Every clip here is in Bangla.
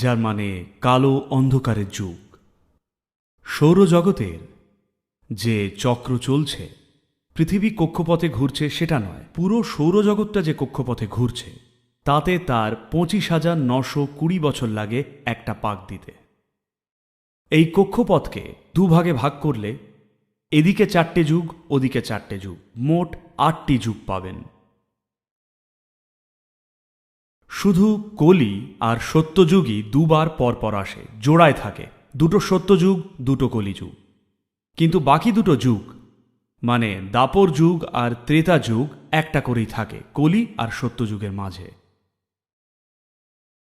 যার মানে কালো অন্ধকারের যুগ। সৌরজগতের যে চক্র চলছে, পৃথিবী কক্ষপথে ঘুরছে সেটা নয়, পুরো সৌরজগৎটা যে কক্ষপথে ঘুরছে, তাতে তার পঁচিশ হাজার নশো কুড়ি বছর লাগে একটা পাক দিতে। এই কক্ষপথকে দুভাগে ভাগ করলে, এদিকে চারটে যুগ, ওদিকে চারটে যুগ, মোট আটটি যুগ পাবেন। শুধু কলি আর সত্যযুগই দুবার পরপর আসে, জোড়ায় থাকে। দুটো সত্যযুগ, দুটো কলিযুগ। কিন্তু বাকি দুটো যুগ মানে দাপর যুগ আর ত্রেতা যুগ, একটা করেই থাকে, কলি আর সত্যযুগের মাঝে।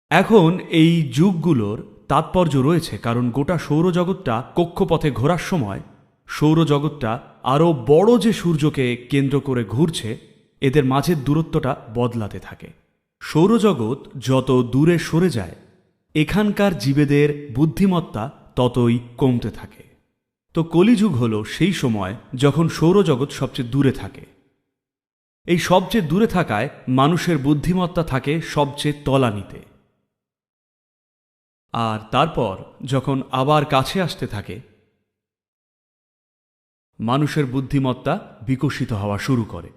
এখন এই যুগগুলোর তাৎপর্য রয়েছে, কারণ গোটা সৌরজগৎটা কক্ষপথে ঘোরার সময় সৌরজগৎটা আরও বড় যে সূর্যকে কেন্দ্র করে ঘুরছে, এদের মাঝের দূরত্বটা বদলাতে থাকে। সৌরজগৎ যত দূরে সরে যায়, এখানকার জীবেদের বুদ্ধিমত্তা ততই কমতে থাকে। তো কলিযুগ হল সেই সময় যখন সৌরজগৎ সবচেয়ে দূরে থাকে। এই সবচেয়ে দূরে থাকায় মানুষের বুদ্ধিমত্তা থাকে সবচেয়ে তলানিতে। আর তারপর যখন আবার কাছে আসতে থাকে, মানুষের বুদ্ধিমত্তা বিকশিত হওয়া শুরু করে।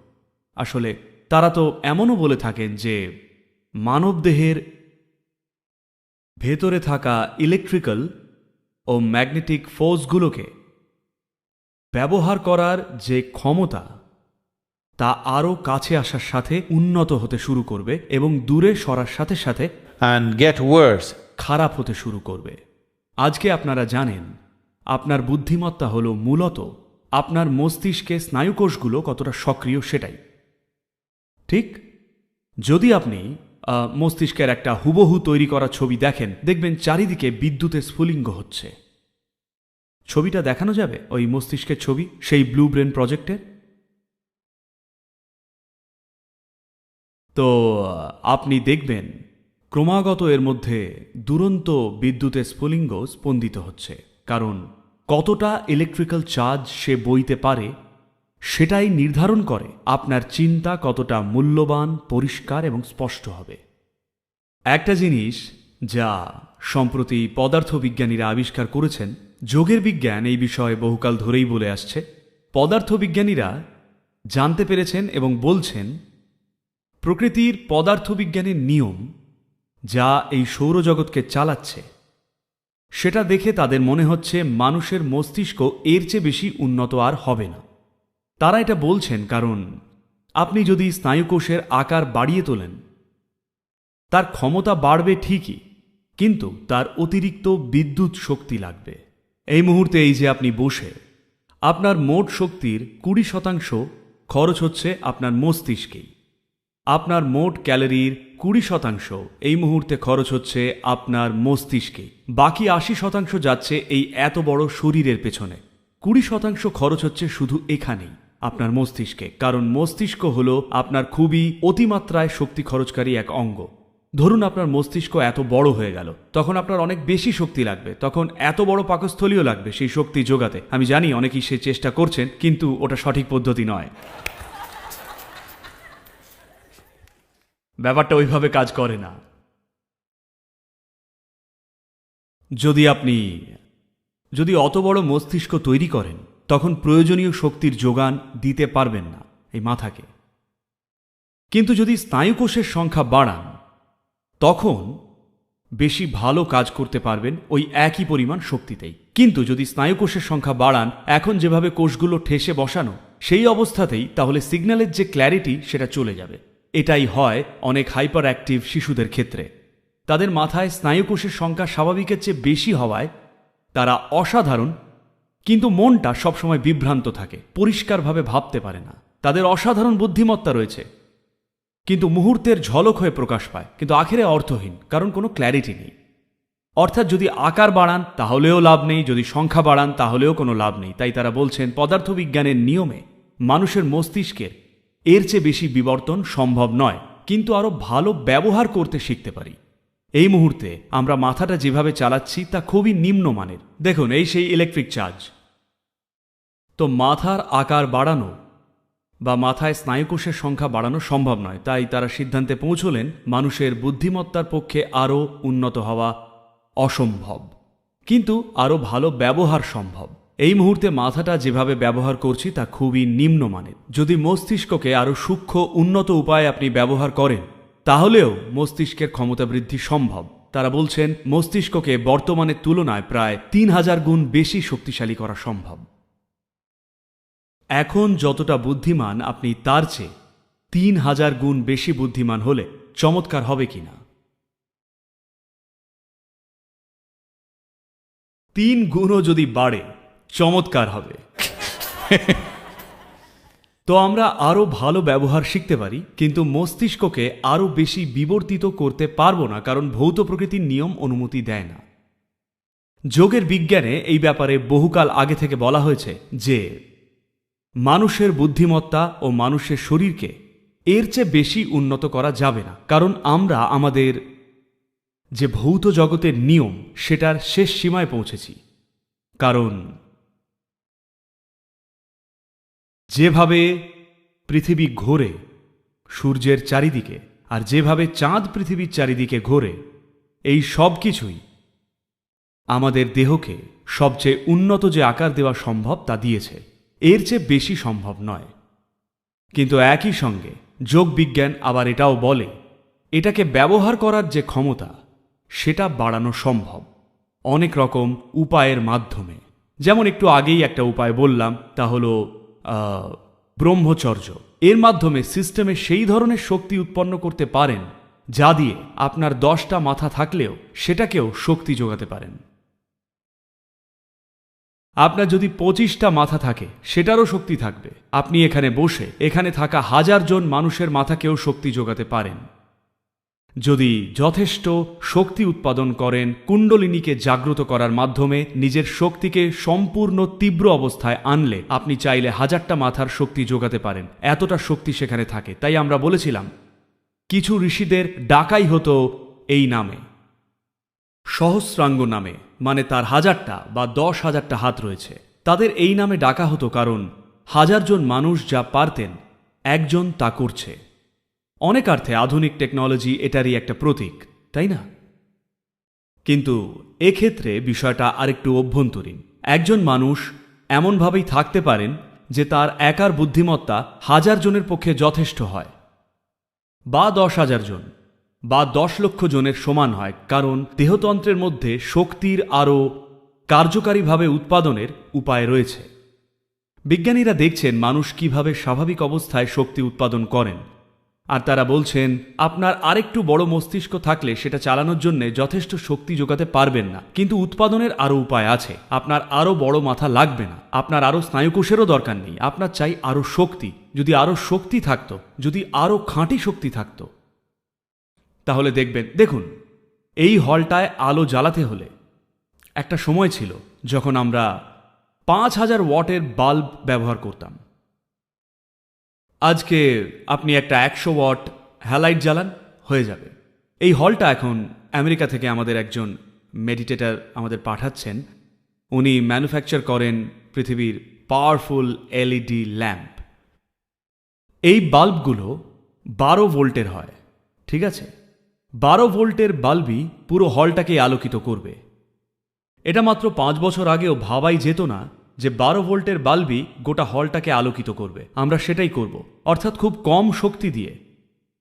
আসলে তারা তো এমনও বলে থাকেন যে মানবদেহের ভেতরে থাকা ইলেকট্রিক্যাল ও ম্যাগনেটিক ফোর্সগুলোকে ব্যবহার করার যে ক্ষমতা তা আরও কাছে আসার সাথে উন্নত হতে শুরু করবে এবং দূরে সরার সাথে সাথে and get worse. খারাপ হতে শুরু করবে। আজকে আপনারা জানেন আপনার বুদ্ধিমত্তা হল মূলত আপনার মস্তিষ্কে স্নায়ুকোষগুলো কতটা সক্রিয় সেটাই। ঠিক? যদি আপনি মস্তিষ্কের একটা হুবহু তৈরি করা ছবি দেখেন, দেখবেন চারিদিকে বিদ্যুতের স্ফুলিঙ্গ হচ্ছে। ছবিটা দেখানো যাবে, ওই মস্তিষ্কের ছবি, সেই ব্লু ব্রেন প্রজেক্টের তো, আপনি দেখবেন, ক্রমাগত এর মধ্যে দুরন্ত বিদ্যুতের স্ফুলিঙ্গ স্পন্দিত হচ্ছে, কারণ কতটা ইলেকট্রিক্যাল চার্জ সে বইতে পারে সেটাই নির্ধারণ করে আপনার চিন্তা কতটা মূল্যবান, পরিষ্কার এবং স্পষ্ট হবে। একটা জিনিস যা সম্প্রতি পদার্থবিজ্ঞানীরা আবিষ্কার করেছেন, যোগের বিজ্ঞান এই বিষয়ে বহুকাল ধরেই বলে আসছে, পদার্থবিজ্ঞানীরা জানতে পেরেছেন এবং বলছেন, প্রকৃতির পদার্থবিজ্ঞানের নিয়ম যা এই সৌরজগৎকে চালাচ্ছে, সেটা দেখে তাদের মনে হচ্ছে মানুষের মস্তিষ্ক এর চেয়ে বেশি উন্নত আর হবে না। তারা এটা বলছেন কারণ আপনি যদি স্নায়ুকোষের আকার বাড়িয়ে তোলেন, তার ক্ষমতা বাড়বে ঠিকই, কিন্তু তার অতিরিক্ত বিদ্যুৎ শক্তি লাগবে। এই মুহূর্তে এই যে আপনি বসে, আপনার মোট শক্তির কুড়ি শতাংশ খরচ হচ্ছে আপনার মস্তিষ্কেই। আপনার মোট ক্যালোরির কুড়ি শতাংশ এই মুহূর্তে খরচ হচ্ছে আপনার মস্তিষ্কে বাকি আশি শতাংশ যাচ্ছে এই এত বড় শরীরের পেছনে। কুড়ি শতাংশ খরচ হচ্ছে শুধু এখানেই। আপনার মস্তিষ্কে। কারণ মস্তিষ্ক হল আপনার খুবই অতিমাত্রায় শক্তি খরচকারী এক অঙ্গ। ধরুন আপনার মস্তিষ্ক এত বড় হয়ে গেল, তখন আপনার অনেক বেশি শক্তি লাগবে, তখন এত বড় পাকস্থলীও লাগবে সেই শক্তি যোগাতে আমি জানি অনেকেই সে চেষ্টা করছেন, কিন্তু ওটা সঠিক পদ্ধতি নয়। ব্যাপারটা ওইভাবে কাজ করে না। যদি আপনি, যদি অত বড় মস্তিষ্ক তৈরি করেন তখন প্রয়োজনীয় শক্তির যোগান দিতে পারবেন না এই মাথাকে। কিন্তু যদি স্নায়ুকোষের সংখ্যা বাড়ান, তখন বেশি ভালো কাজ করতে পারবেন ওই একই পরিমাণ শক্তিতেই। কিন্তু যদি স্নায়ুকোষের সংখ্যা বাড়ান, এখন যেভাবে কোষগুলো ঠেসে বসানো, সেই অবস্থাতেই তাহলে সিগন্যালের যে ক্ল্যারিটি সেটা চলে যাবে। এটাই হয় অনেক হাইপার অ্যাক্টিভ শিশুদের ক্ষেত্রে। তাদের মাথায় স্নায়ুকোষের সংখ্যা স্বাভাবিকের চেয়ে বেশি হওয়ায় তারা অসাধারণ কিন্তু মনটা সবসময় বিভ্রান্ত থাকে, পরিষ্কারভাবে ভাবতে পারে না। তাদের অসাধারণ বুদ্ধিমত্তা রয়েছে। কিন্তু মুহূর্তের ঝলক হয়ে প্রকাশ পায়, কিন্তু আখেরে অর্থহীন, কারণ কোনো ক্ল্যারিটি নেই। অর্থাৎ যদি আকার বাড়ান, তাহলেও লাভ নেই, যদি সংখ্যা বাড়ান, তাহলেও কোনো লাভ নেই। তাই তারা বলছেন, পদার্থবিজ্ঞানের নিয়মে মানুষের মস্তিষ্কের এর চেয়ে বেশি বিবর্তন সম্ভব নয়, কিন্তু আরও ভালো ব্যবহার করতে শিখতে পারি। এই মুহূর্তে আমরা মাথাটা যেভাবে চালাচ্ছি তা খুবই নিম্নমানের দেখুন, এই সেই ইলেকট্রিক চার্জ তো মাথার আকার বাড়ানো বা মাথায় স্নায়ুকোষের সংখ্যা বাড়ানো সম্ভব নয়, তাই তারা সিদ্ধান্তে পৌঁছলেন মানুষের বুদ্ধিমত্তার পক্ষে আরও উন্নত হওয়া অসম্ভব। কিন্তু আরও ভালো ব্যবহার সম্ভব। এই মুহূর্তে মাথাটা যেভাবে ব্যবহার করছি তা খুবই নিম্নমানের যদি মস্তিষ্ককে আরও সূক্ষ্ম, উন্নত উপায়ে আপনি ব্যবহার করেন তাহলেও মস্তিষ্কের ক্ষমতা বৃদ্ধি সম্ভব। তারা বলছেন, মস্তিষ্ককে বর্তমানের তুলনায় প্রায় তিন হাজার গুণ বেশি শক্তিশালী করা সম্ভব। এখন যতটা বুদ্ধিমান আপনি তার চেয়ে তিন হাজার গুণ বেশি বুদ্ধিমান হলে চমৎকার হবে কিনা। তিন গুণও যদি বাড়ে, চমৎকার হবে। তো আমরা আরও ভালো ব্যবহার শিখতে পারি, কিন্তু মস্তিষ্ককে আরও বেশি বিবর্তিত করতে পারব না, কারণ ভৌত প্রকৃতির নিয়ম অনুমতি দেয় না। যোগের বিজ্ঞানে এই ব্যাপারে বহুকাল আগে থেকে বলা হয়েছে যে, মানুষের বুদ্ধিমত্তা ও মানুষের শরীরকে এর চেয়ে বেশি উন্নত করা যাবে না, কারণ আমরা আমাদের যে ভৌত জগতের নিয়ম, সেটার শেষ সীমায় পৌঁছেছি। কারণ যেভাবে পৃথিবী ঘোরে সূর্যের চারিদিকে, আর যেভাবে চাঁদ পৃথিবীর চারিদিকে ঘোরে, এই সব কিছুই আমাদের দেহকে সবচেয়ে উন্নত যে আকার দেওয়া সম্ভব তা দিয়েছে। এর চেয়ে বেশি সম্ভব নয়। কিন্তু একই সঙ্গে যোগ বিজ্ঞান আবার এটাও বলে, এটাকে ব্যবহার করার যে ক্ষমতা, সেটা বাড়ানো সম্ভব। অনেক রকম উপায়ের মাধ্যমে। যেমন একটু আগেই একটা উপায় বললাম, তা হলো ব্রহ্মচর্য। এর মাধ্যমে সিস্টেমে সেই ধরনের শক্তি উৎপন্ন করতে পারেন, যা দিয়ে আপনার দশটা মাথা থাকলেও সেটাকেও শক্তি যোগাতে পারেন। আপনার যদি পঁচিশটা মাথা থাকে, সেটারও শক্তি থাকবে। আপনি এখানে বসে, এখানে থাকা হাজার জন মানুষের মাথাকেও শক্তি যোগাতে পারেন। যদি যথেষ্ট শক্তি উৎপাদন করেন, কুণ্ডলিনীকে জাগ্রত করার মাধ্যমে নিজের শক্তিকে সম্পূর্ণ তীব্র অবস্থায় আনলে আপনি চাইলে হাজারটা মাথার শক্তি যোগাতে পারেন। এতটা শক্তি সেখানে থাকে। তাই আমরা বলেছিলাম, কিছু ঋষিদের ডাকাই হতো এই নামে। সহস্রাঙ্গ নামে মানে তার হাজারটা বা দশ হাজারটা হাত রয়েছে। তাদের এই নামে ডাকা হতো কারণ, হাজারজন মানুষ যা পারতেন, একজন তা করছে। অনেক অর্থে আধুনিক টেকনোলজি এটারই একটা প্রতীক, তাই না? কিন্তু এক্ষেত্রে বিষয়টা আরেকটু অভ্যন্তরীণ। একজন মানুষ এমনভাবেই থাকতে পারেন যে তার একার বুদ্ধিমত্তা হাজার জনের পক্ষে যথেষ্ট হয় বা দশ হাজার জন বা দশ লক্ষ জনের সমান হয়, কারণ দেহতন্ত্রের মধ্যে শক্তির আরও কার্যকারীভাবে উৎপাদনের উপায় রয়েছে। বিজ্ঞানীরা দেখছেন মানুষ কীভাবে স্বাভাবিক অবস্থায় শক্তি উৎপাদন করেন। আর তারা বলছেন, আপনার আরেকটু বড় মস্তিষ্ক থাকলে সেটা চালানোর জন্য যথেষ্ট শক্তি যোগাতে পারবেন না। কিন্তু উৎপাদনের আরও উপায় আছে। আপনার আরও বড় মাথা লাগবে না। আপনার আরও স্নায়ুকোষেরও দরকার নেই। আপনার চাই আরও শক্তি। যদি আরও শক্তি থাকতো, যদি আরও খাঁটি শক্তি থাকতো। তাহলে দেখবেন, দেখুন, এই হলটায় আলো জ্বালাতে হলে একটা সময় ছিল যখন আমরা পাঁচ হাজার ওয়াটের বাল্ব ব্যবহার করতাম। আজকে আপনি একটা একশো ওয়াট হ্যালাইট জ্বালান, হয়ে যাবে। এই হলটা এখন আমেরিকা থেকে আমাদের একজন মেডিটেটর আমাদের পাঠাচ্ছেন। উনি ম্যানুফ্যাকচার করেন পৃথিবীর পাওয়ারফুল এলইডি ল্যাম্প। এই বাল্বগুলো বারো ভোল্টের হয়, ঠিক আছে? বারো ভোল্টের বাল্বই পুরো হলটাকে আলোকিত করবে। এটা মাত্র পাঁচ বছর আগেও ভাবাই যেত না যে বারো ভোল্টের বাল্বই গোটা হলটাকে আলোকিত করবে। আমরা সেটাই করব। অর্থাৎ খুব কম শক্তি দিয়ে।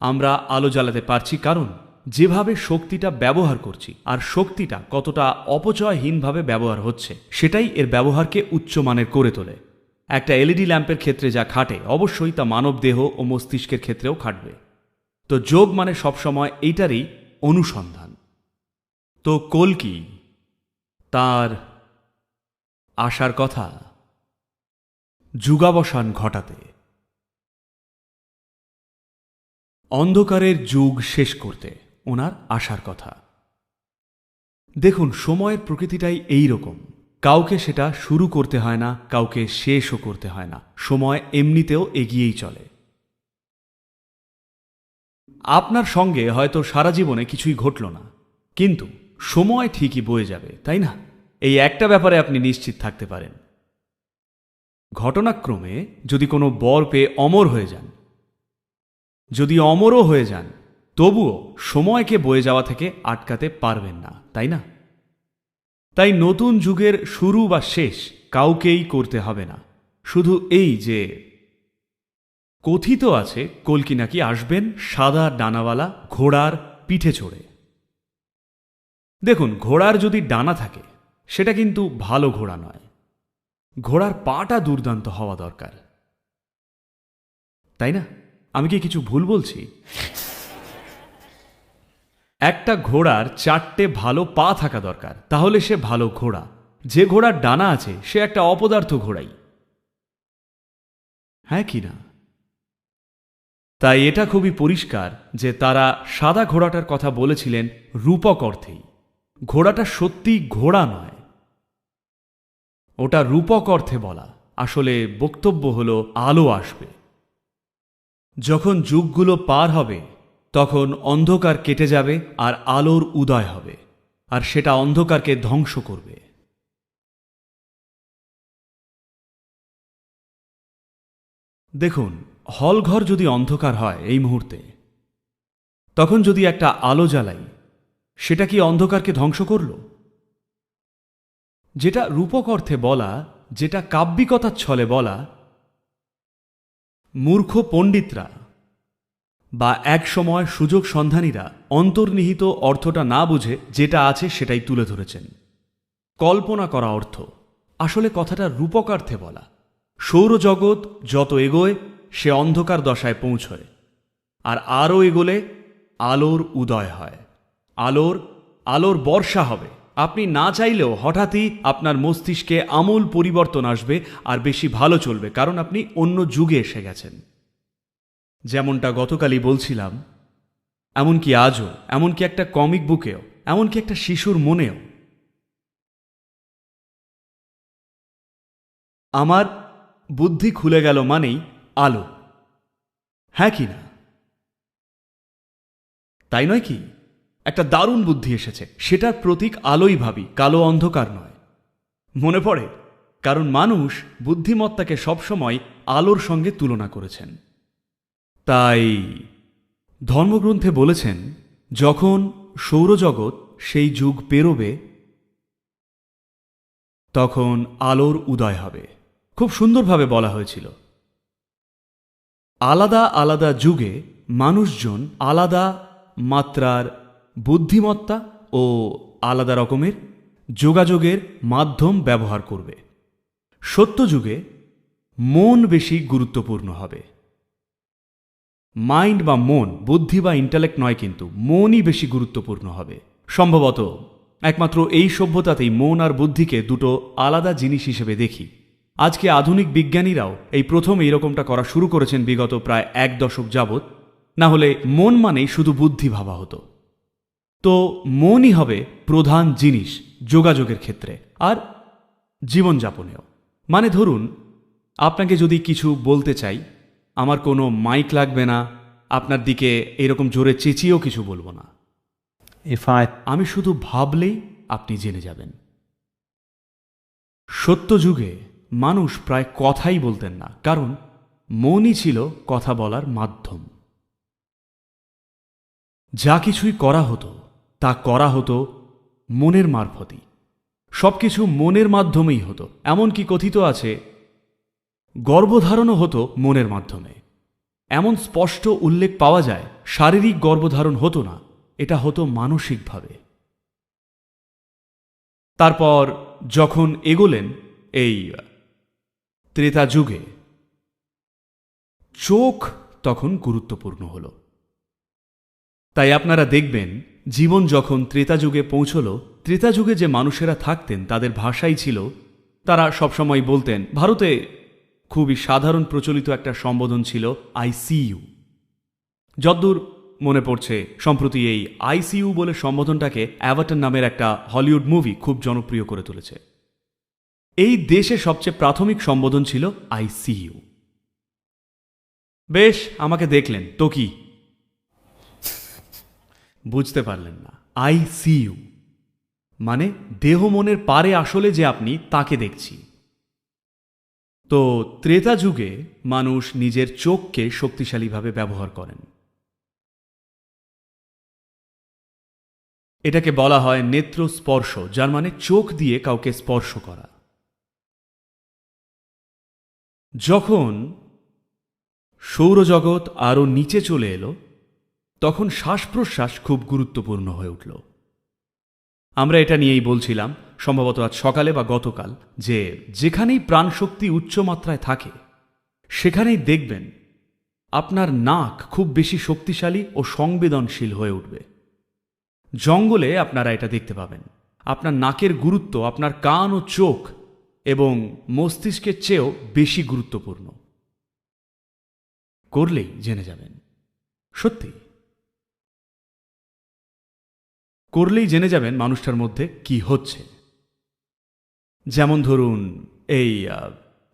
আমরা আলো জ্বালাতে পারছি কারণ, যেভাবে শক্তিটা ব্যবহার করছি আর শক্তিটা কতটা অপচয়হীনভাবে ব্যবহার হচ্ছে, সেটাই এর ব্যবহারকে উচ্চমানের করে তোলে। একটা এলইডি ল্যাম্পের ক্ষেত্রে যা খাটে, অবশ্যই তা মানব দেহ ও মস্তিষ্কের ক্ষেত্রেও খাটবে। তো যোগ মানে সবসময় এইটারই অনুসন্ধান। তো কলকি তার আসার কথা। যুগাবসান ঘটাতে। অন্ধকারের যুগ শেষ করতে, ওনার আসার কথা। দেখুন, সময়ের প্রকৃতিটাই এই রকম কাউকে সেটা শুরু করতে হয় না, কাউকে শেষও করতে হয় না। সময় এমনিতেও এগিয়েই চলে। আপনার সঙ্গে হয়তো সারা জীবনে কিছুই ঘটল না। কিন্তু সময় ঠিকই বয়ে যাবে, তাই না? এই একটা ব্যাপারে আপনি নিশ্চিত থাকতে পারেন। ঘটনাক্রমে যদি কোনো বর পেয়ে অমর হয়ে যান, যদি অমরও হয়ে যান, তবুও সময়কে বয়ে যাওয়া থেকে আটকাতে পারবেন না, তাই না? তাই নতুন যুগের শুরু বা শেষ কাউকেই করতে হবে না। শুধু এই যে কথিত আছে, কলকি নাকি আসবেন সাদা ডানাওয়ালা ঘোড়ার পিঠে চড়ে। দেখুন, ঘোড়ার যদি ডানা থাকে সেটা কিন্তু ভালো ঘোড়া নয়। ঘোড়ার পাটা দুর্দান্ত হওয়া দরকার। তাই না? আমি কি কিছু ভুল বলছি? একটা ঘোড়ার চারটে ভালো পা থাকা দরকার, তাহলে সে ভালো ঘোড়া। যে ঘোড়ার ডানা আছে, সে একটা অপদার্থ ঘোড়াই। হ্যাঁ কি না? তাই এটা খুবই পরিষ্কার যে তারা সাদা ঘোড়াটার কথা বলেছিলেন রূপক অর্থেই। ঘোড়াটা সত্যি ঘোড়া নয়। ওটা রূপক অর্থে বলা। আসলে বক্তব্য হলো, আলো আসবে। যখন যুগগুলো পার হবে, তখন অন্ধকার কেটে যাবে আর আলোর উদয় হবে, আর সেটা অন্ধকারকে ধ্বংস করবে। দেখুন, হলঘর যদি অন্ধকার হয় এই মুহূর্তে, তখন যদি একটা আলো জ্বালাই, সেটা কি অন্ধকারকে ধ্বংস করল? যেটা রূপক অর্থে বলা, যেটা কাব্যিকতার ছলে বলা, মূর্খ পণ্ডিতরা বা এক সময় সুযোগ সন্ধানীরা অন্তর্নিহিত অর্থটা না বুঝে যেটা আছে সেটাই তুলে ধরেছেন। কল্পনা করা অর্থ, আসলে কথাটা রূপকার্থে বলা। সৌরজগৎ যত এগোয়, সে অন্ধকার দশায় পৌঁছয়, আর আরও এগোলে আলোর উদয় হয়। আলোর আলোর বর্ষা হবে। আপনি না চাইলেও হঠাৎই আপনার মস্তিষ্কে আমূল পরিবর্তন আসবে আর বেশি ভালো চলবে, কারণ আপনি অন্য যুগে এসে গেছেন। যেমনটা গতকালই বলছিলাম, এমনকি আজও, এমনকি একটা কমিক বুকেও এমনকি একটা শিশুর মনেও। আমার বুদ্ধি খুলে গেল মানেই আলো। হ্যাঁ কি না? তাই নয় কি? একটা দারুণ বুদ্ধি এসেছে। সেটার প্রতীক আলোই ভাবি, কালো অন্ধকার নয়। মনে পড়ে, কারণ মানুষ বুদ্ধিমত্তাকে সবসময় আলোর সঙ্গে তুলনা করেছেন। তাই ধর্মগ্রন্থে বলেছেন, যখন সৌরজগৎ সেই যুগ পেরোবে, তখন আলোর উদয় হবে। খুব সুন্দরভাবে বলা হয়েছিল। আলাদা আলাদা যুগে মানুষজন আলাদা মাত্রার বুদ্ধিমত্তা ও আলাদা রকমের যোগাযোগের মাধ্যম ব্যবহার করবে। সত্য যুগে মন বেশি গুরুত্বপূর্ণ হবে। মাইন্ড বা মন, বুদ্ধি বা ইন্টালেক্ট নয় কিন্তু, মনই বেশি গুরুত্বপূর্ণ হবে। সম্ভবত একমাত্র এই সভ্যতাতেই মন আর বুদ্ধিকে দুটো আলাদা জিনিস হিসেবে দেখি। আজকে আধুনিক বিজ্ঞানীরাও এই প্রথম এইরকমটা করা শুরু করেছেন বিগত প্রায় এক দশক যাবৎ। না হলে মন মানেই শুধু বুদ্ধি ভাবা হতো। তো মনই হবে প্রধান জিনিস যোগাযোগের ক্ষেত্রে আর জীবনযাপনেও। মানে ধরুন আপনাকে যদি কিছু বলতে চাই আমার কোনো মাইক লাগবে না আপনার দিকে এরকম জোরে চেঁচিয়েও কিছু বলব না। আমি শুধু ভাবলেই আপনি জেনে যাবেন। সত্য যুগে মানুষ প্রায় কথাই বলতেন না কারণ মনই ছিল কথা বলার মাধ্যম। যা কিছুই করা হতো তা করা হতো মনের মারফতই। সবকিছু মনের মাধ্যমেই হতো, এমনকি কথিত আছে, গর্ভধারণও হতো মনের মাধ্যমে। এমন স্পষ্ট উল্লেখ পাওয়া যায়, শারীরিক গর্ভধারণ হতো না, এটা হতো মানসিকভাবে। তারপর যখন এগোলেন এই ত্রেতা যুগে, চোখ তখন গুরুত্বপূর্ণ হল। তাই আপনারা দেখবেন জীবন যখন ত্রেতা যুগে পৌঁছল ত্রেতা যুগে যে মানুষেরা থাকতেন তাদের ভাষাই ছিল, তারা সবসময় বলতেন, ভারতে খুবই সাধারণ প্রচলিত একটা সম্বোধন ছিল আইসিইউ যদ্দূর মনে পড়ছে, সম্প্রতি এই আইসিইউ বলে সম্বোধনটাকে অ্যাভাটার নামের একটা হলিউড মুভি খুব জনপ্রিয় করে তুলেছে। এই দেশে সবচেয়ে প্রাথমিক সম্বোধন ছিল আইসিইউ বেশ, আমাকে দেখলেন, তো কি? বুঝতে পারলেন না। আই সি ইউ মানে দেহ মনের পারে আসলে যে আপনি, তাকে দেখছি। তো ত্রেতা যুগে মানুষ নিজের চোখকে শক্তিশালীভাবে ব্যবহার করেন। এটাকে বলা হয় নেত্র স্পর্শ যার মানে চোখ দিয়ে কাউকে স্পর্শ করা। যখন সৌরজগৎ আরও নিচে চলে এলো তখন শ্বাস প্রশ্বাস খুব গুরুত্বপূর্ণ হয়ে উঠল। আমরা এটা নিয়েই বলছিলাম, সম্ভবত আজ সকালে বা গতকাল, যে যেখানেই প্রাণশক্তি উচ্চমাত্রায় থাকে, সেখানেই দেখবেন আপনার নাক খুব বেশি শক্তিশালী ও সংবেদনশীল হয়ে উঠবে। জঙ্গলে আপনারা এটা দেখতে পাবেন। আপনার নাকের গুরুত্ব, আপনার কান ও চোখ এবং মস্তিষ্কের চেয়েও বেশি গুরুত্বপূর্ণ। করলেই জেনে যাবেন। সত্যি করলেই জেনে যাবেন মানুষটার মধ্যে কি হচ্ছে। যেমন ধরুন, এই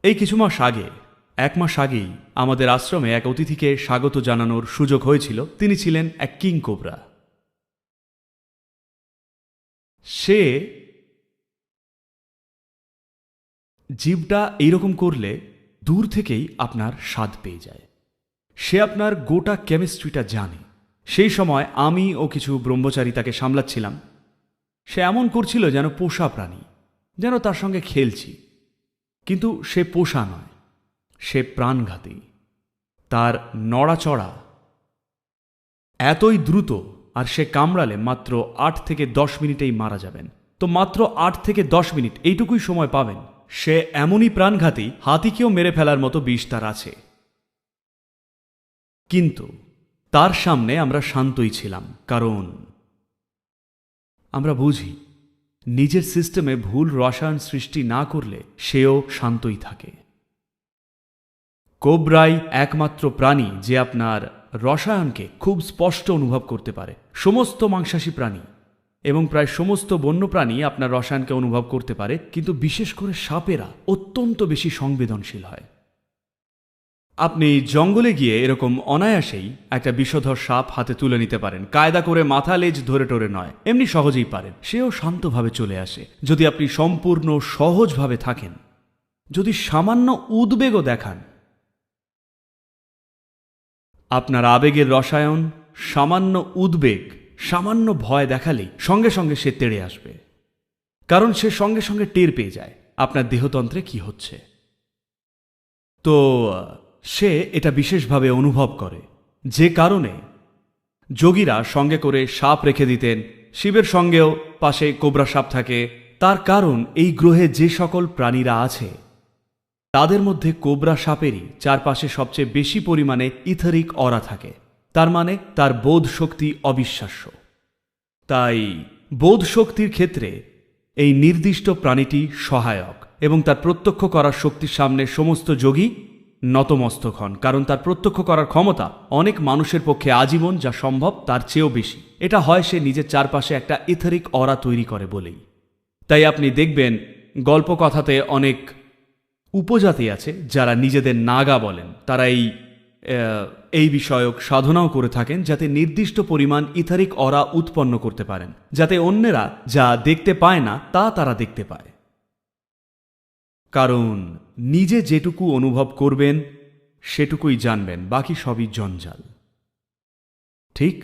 এই কিছু মাস আগে, এক মাস আগেই আমাদের আশ্রমে এক অতিথিকে স্বাগত জানানোর সুযোগ হয়েছিল। তিনি ছিলেন এক কিং কোবরা। সে জীবটা এইরকম করলে দূর থেকেই আপনার স্বাদ পেয়ে যায়। সে আপনার গোটা কেমিস্ট্রিটা জানে। সেই সময় আমি ও কিছু ব্রহ্মচারী তাকে সামলাচ্ছিলাম। সে এমন করছিল যেন পোষা প্রাণী, যেন তার সঙ্গে খেলছি। কিন্তু সে পোষা নয়, সে প্রাণঘাতী। তার নড়াচড়া এতই দ্রুত আর সে কামড়ালে মাত্র আট থেকে দশ মিনিটেই মারা যাবেন। তো মাত্র আট থেকে দশ মিনিট এইটুকুই সময় পাবেন। সে এমনই প্রাণঘাতী, হাতিকেও মেরে ফেলার মতো বিষ তার আছে। কিন্তু তার সামনে আমরা শান্তই ছিলাম, কারণ আমরা বুঝি, নিজের সিস্টেমে ভুল রসায়ন সৃষ্টি না করলে সেও শান্তই থাকে। কোবরাই একমাত্র প্রাণী যে আপনার রসায়নকে খুব স্পষ্ট অনুভব করতে পারে। সমস্ত মাংসাশী প্রাণী এবং প্রায় সমস্ত বন্যপ্রাণী আপনার রসায়নকে অনুভব করতে পারে, কিন্তু বিশেষ করে সাপেরা অত্যন্ত বেশি সংবেদনশীল হয়। আপনি জঙ্গলে গিয়ে এরকম অনায়াসেই একটা বিষধর সাপ হাতে তুলে নিতে পারেন। কায়দা করে মাথা লেজ ধরে টরে নয়। এমনি সহজেই পারেন। সেও শান্তভাবে চলে আসে। যদি আপনি সম্পূর্ণ সহজভাবে থাকেন, যদি সামান্য উদ্বেগও দেখান, আপনার আবেগের রসায়ন, সামান্য উদ্বেগ, সামান্য ভয় দেখালেই সঙ্গে সঙ্গে সে তেড়ে আসবে। কারণ সে সঙ্গে সঙ্গে টের পেয়ে যায় আপনার দেহতন্ত্রে কি হচ্ছে। তো সে এটা বিশেষভাবে অনুভব করে। যে কারণে যোগীরা সঙ্গে করে সাপ রেখে দিতেন, শিবের সঙ্গেও পাশে কোবরা সাপ থাকে। তার কারণ এই গ্রহে যে সকল প্রাণীরা আছে, তাদের মধ্যে কোবরা সাপেরই চারপাশে সবচেয়ে বেশি পরিমাণে ইথারিক অরা থাকে। তার মানে তার বোধ শক্তি অবিশ্বাস্য। তাই বোধ শক্তির ক্ষেত্রে এই নির্দিষ্ট প্রাণীটি সহায়ক এবং তার প্রত্যক্ষ করার শক্তির সামনে সমস্ত যোগী নতমস্তক হন কারণ তার প্রত্যক্ষ করার ক্ষমতা অনেক মানুষের পক্ষে আজীবন যা সম্ভব তার চেয়েও বেশি। এটা হয় সে নিজের চারপাশে একটা ইথারিক অরা তৈরি করে বলেই। তাই আপনি দেখবেন গল্প কথাতে অনেক উপজাতি আছে যারা নিজেদের নাগা বলেন। তারা এই এই বিষয়ক সাধনাও করে থাকেন যাতে নির্দিষ্ট পরিমাণ ইথারিক অরা উৎপন্ন করতে পারেন। যাতে অন্যেরা যা দেখতে পায় না, তা তারা দেখতে পায়। কারণ নিজে যেটুকু অনুভব করবেন, সেটুকুই জানবেন, বাকি সবই জঞ্জাল। ঠিক?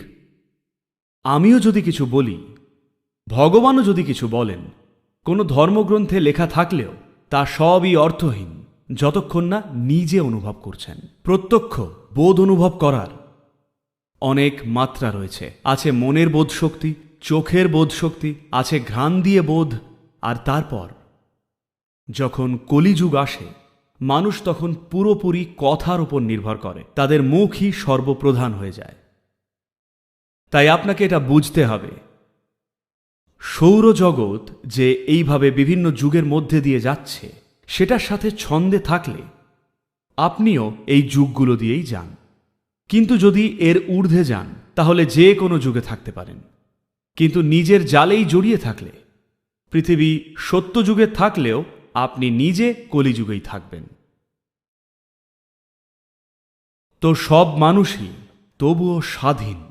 আমিও যদি কিছু বলি, ভগবানও যদি কিছু বলেন, কোনো ধর্মগ্রন্থে লেখা থাকলেও তা সবই অর্থহীন, যতক্ষণ না নিজে অনুভব করছেন। প্রত্যক্ষ বোধ অনুভব করার অনেক মাত্রা রয়েছে। আছে মনের বোধ শক্তি চোখের বোধ শক্তি আছে ঘ্রাণ দিয়ে বোধ, আর তারপর যখন কলিযুগ আসে, মানুষ তখন পুরোপুরি কথার উপর নির্ভর করে। তাদের মুখই সর্বপ্রধান হয়ে যায়। তাই আপনাকে এটা বুঝতে হবে। সৌরজগৎ যে এইভাবে বিভিন্ন যুগের মধ্যে দিয়ে যাচ্ছে, সেটার সাথে ছন্দে থাকলে আপনিও এই যুগগুলো দিয়েই যান। কিন্তু যদি এর ঊর্ধ্বে যান, তাহলে যে কোনো যুগে থাকতে পারেন। কিন্তু নিজের জালেই জড়িয়ে থাকলে, পৃথিবী সত্য যুগে থাকলেও আপনি নিজে কলিযুগেই থাকবেন। তো সব মানুষই তবুও স্বাধীন।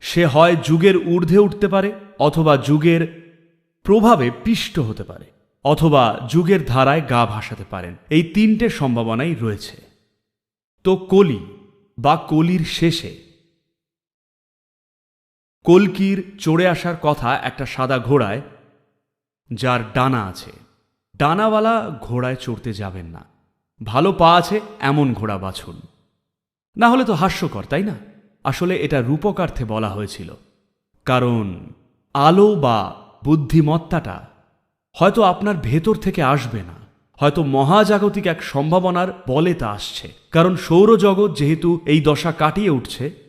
সে হয় যুগের ঊর্ধ্বে উঠতে পারে অথবা যুগের প্রভাবে পিষ্ট হতে পারে অথবা যুগের ধারায় গা ভাসাতে পারেন। এই তিনটে সম্ভাবনাই রয়েছে। তো কলি বা কলির শেষে কলকির চড়ে আসার কথা একটা সাদা ঘোড়ায় যার ডানা আছে। ডানাওয়ালা ঘোড়ায় চড়তে যাবেন না। ভালো পা আছে এমন ঘোড়া বাছুন। না হলে তো হাস্যকর, তাই না? আসলে এটা রূপকার্থে বলা হয়েছিল। কারণ আলো বা বুদ্ধিমত্তাটা হয়তো আপনার ভেতর থেকে আসবে না। হয়তো মহাজাগতিক এক সম্ভাবনার বলে তা আসছে। কারণ সৌরজগৎ যেহেতু এই দশা কাটিয়ে উঠছে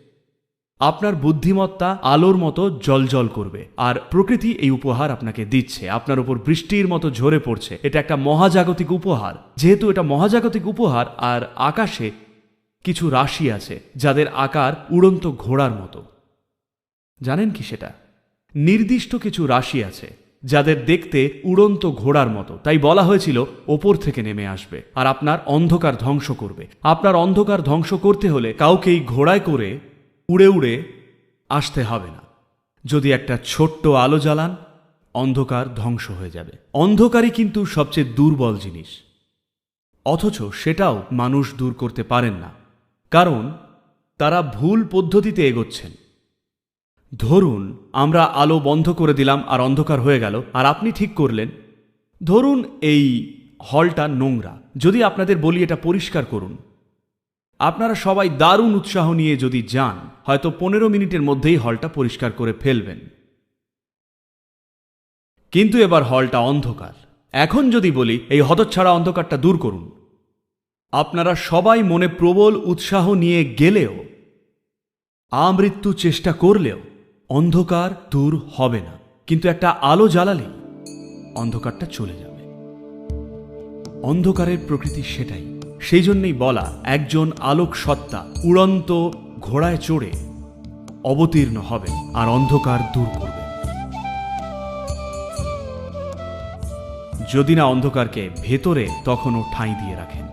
আপনার বুদ্ধিমত্তা আলোর মতো জলজল করবে। আর প্রকৃতি এই উপহার আপনাকে দিচ্ছে। আপনার উপর বৃষ্টির মতো ঝরে পড়ছে। এটা একটা মহাজাগতিক উপহার। যেহেতু এটা মহাজাগতিক উপহার, আর আকাশে কিছু রাশি আছে, যাদের আকার উড়ন্ত ঘোড়ার মতো। জানেন কি সেটা? নির্দিষ্ট কিছু রাশি আছে, যাদের দেখতে উড়ন্ত ঘোড়ার মতো। তাই বলা হয়েছিল, ওপর থেকে নেমে আসবে, আর আপনার অন্ধকার ধ্বংস করবে। আপনার অন্ধকার ধ্বংস করতে হলে কাউকেই ঘোড়ায় করে উড়ে উড়ে আসতে হবে না। যদি একটা ছোট্ট আলো জ্বালান, অন্ধকার ধ্বংস হয়ে যাবে। অন্ধকারই কিন্তু সবচেয়ে দুর্বল জিনিস। অথচ সেটাও মানুষ দূর করতে পারেন না। কারণ তারা ভুল পদ্ধতিতে এগোচ্ছেন। ধরুন, আমরা আলো বন্ধ করে দিলাম আর অন্ধকার হয়ে গেল, আর আপনি ঠিক করলেন। ধরুন এই হলটা নোংরা। যদি আপনাদের বলি এটা পরিষ্কার করুন। আপনারা সবাই দারুণ উৎসাহ নিয়ে যদি যান, হয়তো পনেরো মিনিটের মধ্যেই হলটা পরিষ্কার করে ফেলবেন। কিন্তু এবার হলটা অন্ধকার। এখন যদি বলি, এই হতচ্ছাড়া অন্ধকারটা দূর করুন। আপনারা সবাই মনে প্রবল উৎসাহ নিয়ে গেলেও আমৃত্যু চেষ্টা করলেও অন্ধকার দূর হবে না। কিন্তু একটা আলো জ্বালালেই অন্ধকারটা চলে যাবে। অন্ধকারের প্রকৃতি সেটাই। সেই জন্যই বলা একজন আলোক সত্তা উড়ন্ত ঘোড়ায় চড়ে অবতীর্ণ হবেন আর অন্ধকার দূর করবেন। যদি না অন্ধকারকে ভেতরে তখনও ঠাঁই দিয়ে রাখেন।